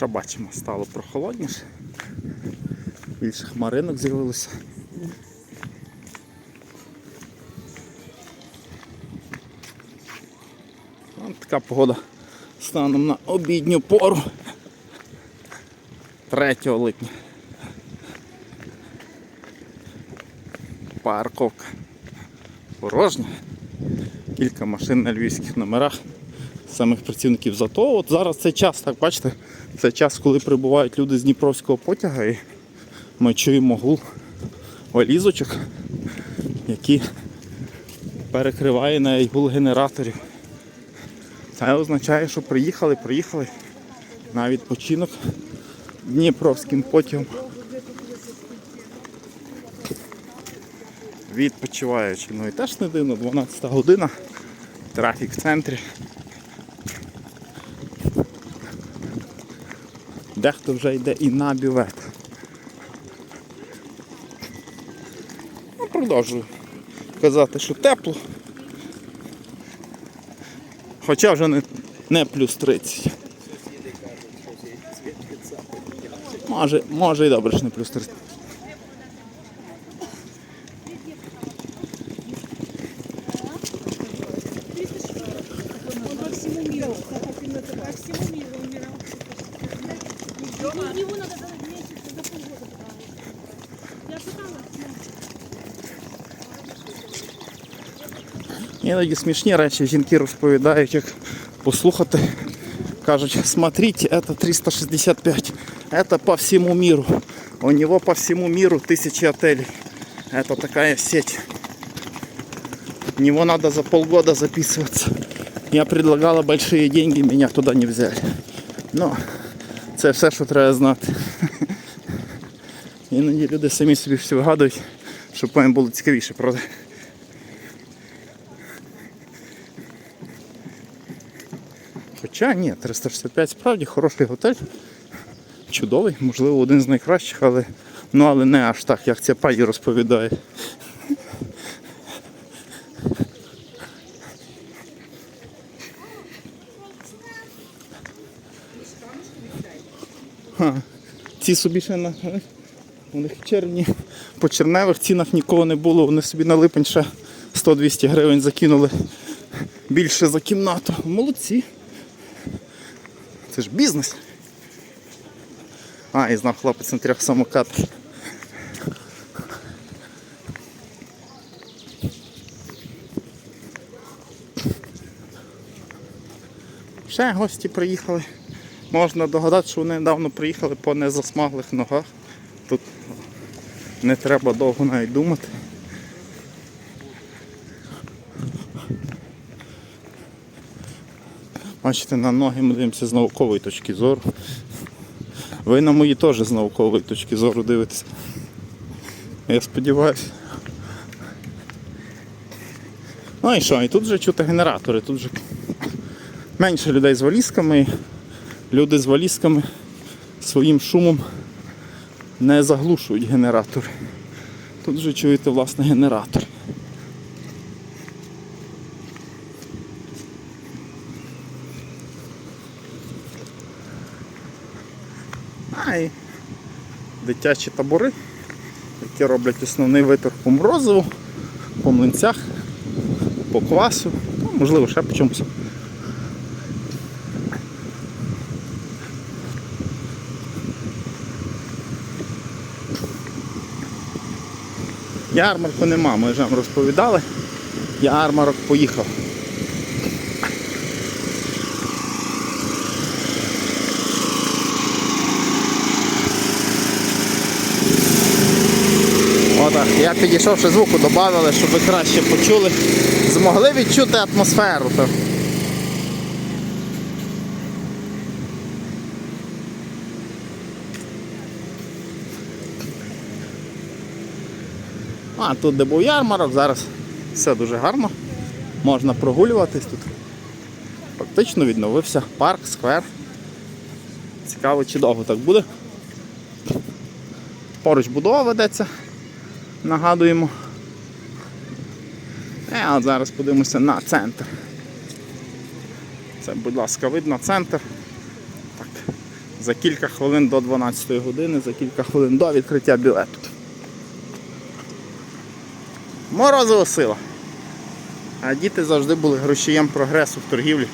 що бачимо, стало прохолодніше. Більше хмаринок з'явилося. Така погода станом на обідню пору 3 липня. Парковка порожня. Кілька машин на львівських номерах самих працівників. Зато от зараз цей час, так бачите, це час, коли прибувають люди з Дніпровського потяга і ми чуємо гул валізочок, які перекриває навіть гул генераторів. Це означає, що приїхали, приїхали на відпочинок Дніпровським потягом. Відпочиваючи. Ну і теж не дивно, 12 година, трафік в центрі. Дехто вже йде і на бювет. Ну, продовжую казати, що тепло. Хоча вже не, не плюс 30. Може, може і добре, що не плюс 30. Его надо за месяц, за полгода брать. Я пыталась. Іноді смішні речі жінки розповідають, як послухати. Кажуть, смотрите, это 365. Это по всему миру. У него по всему миру тысячи отелей. Это такая сеть. В него надо за полгода записываться. Я предлагала большие деньги, меня туда не взяли. Ну, це все, що треба знати. Іноді люди самі собі все вигадують, щоб потім було цікавіше, правда? Хоча ні, 365 справді хороший готель. Чудовий, можливо, один з найкращих, але, ну, але не аж так, як ця пані розповідає. Ха, ці собі ще на. У них червні по черневих цінах нікого не було, вони собі на липень ще 100-200 гривень закинули більше за кімнату. Молодці. Це ж бізнес. А, і знав хлопець на трьох самокатах. Ще гості приїхали. Можна догадати, що вони недавно приїхали по незасмаглих ногах. Тут не треба довго навіть думати. Бачите, на ноги ми дивимося з наукової точки зору. Ви на мої теж з наукової точки зору дивитеся. Я сподіваюся. Ну і що, і тут вже чути генератори, тут вже менше людей з валізками. Люди з валізками своїм шумом не заглушують генератори. Тут вже чуєте власне генератор. А і дитячі табори, які роблять основний витор по морозиву, по млинцях, по квасу, ну, можливо, ще по чомусь. Ярмарку нема, ми вже вам розповідали. Ярмарок поїхав. Отак, я підійшов, ще звуку додали, щоб ви краще почули. Змогли відчути атмосферу. А тут де був ярмарок, зараз все дуже гарно. Можна прогулюватись тут. Фактично відновився парк, сквер. Цікаво, чи довго так буде. Поруч будова ведеться, нагадуємо. Е, от зараз подивимося на центр. Це, будь ласка, видно центр. Так, За кілька хвилин до 12 години, за кілька хвилин до відкриття білету. Морозова сила. А діти завжди були грошієм прогресу в торгівлі.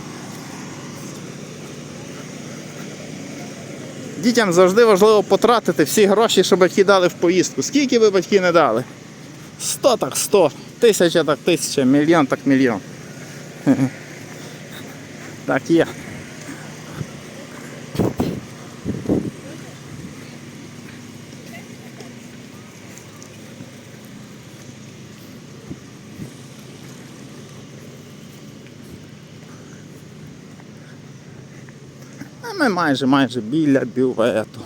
Дітям завжди важливо потратити всі гроші, що батьки дали в поїздку. Скільки би батьки не дали? 100 так 100, тисяча так тисяча, мільйон так мільйон. Так є. Ми майже майже біля бювету.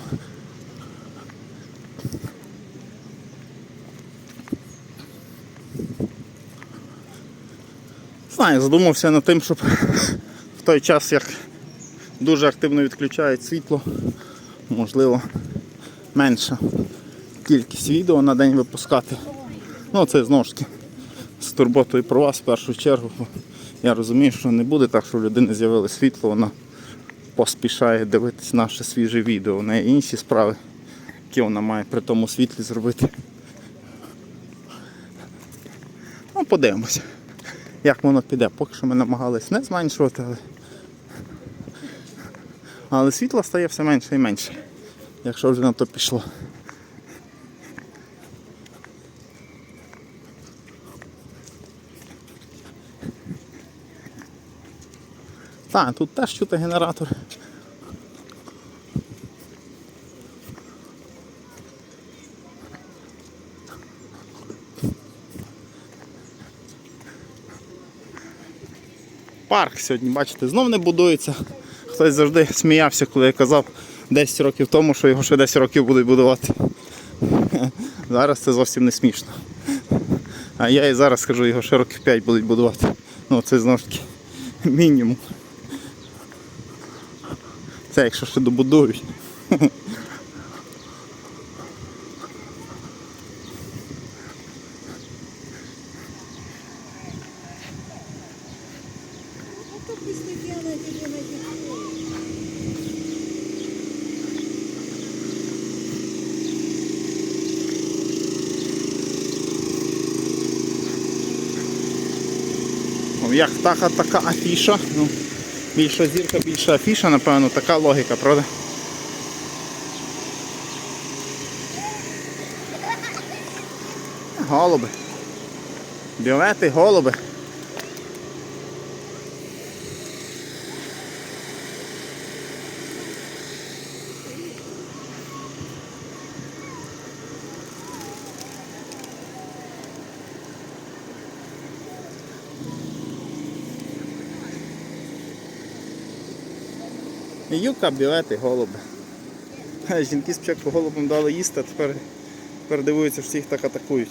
Знаю, задумався над тим, щоб в той час, як дуже активно відключають світло, можливо, менша кількість відео на день випускати. Ну, це знову ж таки з турботою про вас в першу чергу. Я розумію, що не буде так, що в людини з'явилось світло, вона поспішає дивитись наше свіже відео. У неї інші справи, які вона має при тому світлі зробити. Ну, подивимося, як воно піде. Поки що ми намагались не зменшувати, але, але світла стає все менше і менше, якщо вже на то пішло. Так, тут теж чути генератор. Парк сьогодні, бачите, знов не будується. Хтось завжди сміявся, коли я казав 10 років тому, що його ще 10 років будуть будувати. Зараз це зовсім не смішно. А я і зараз скажу, його ще років 5 будуть будувати. Ну це знову ж таки мінімум. Це якщо ще добудують. Як така така афіша. Ну, більша зірка, більша афіша, напевно, така логіка, правда? Голуби. Білети, голуби. Юка, білети, голуби. Жінки спочатку голубам дали їсти, а тепер, тепер дивуються, що їх так атакують.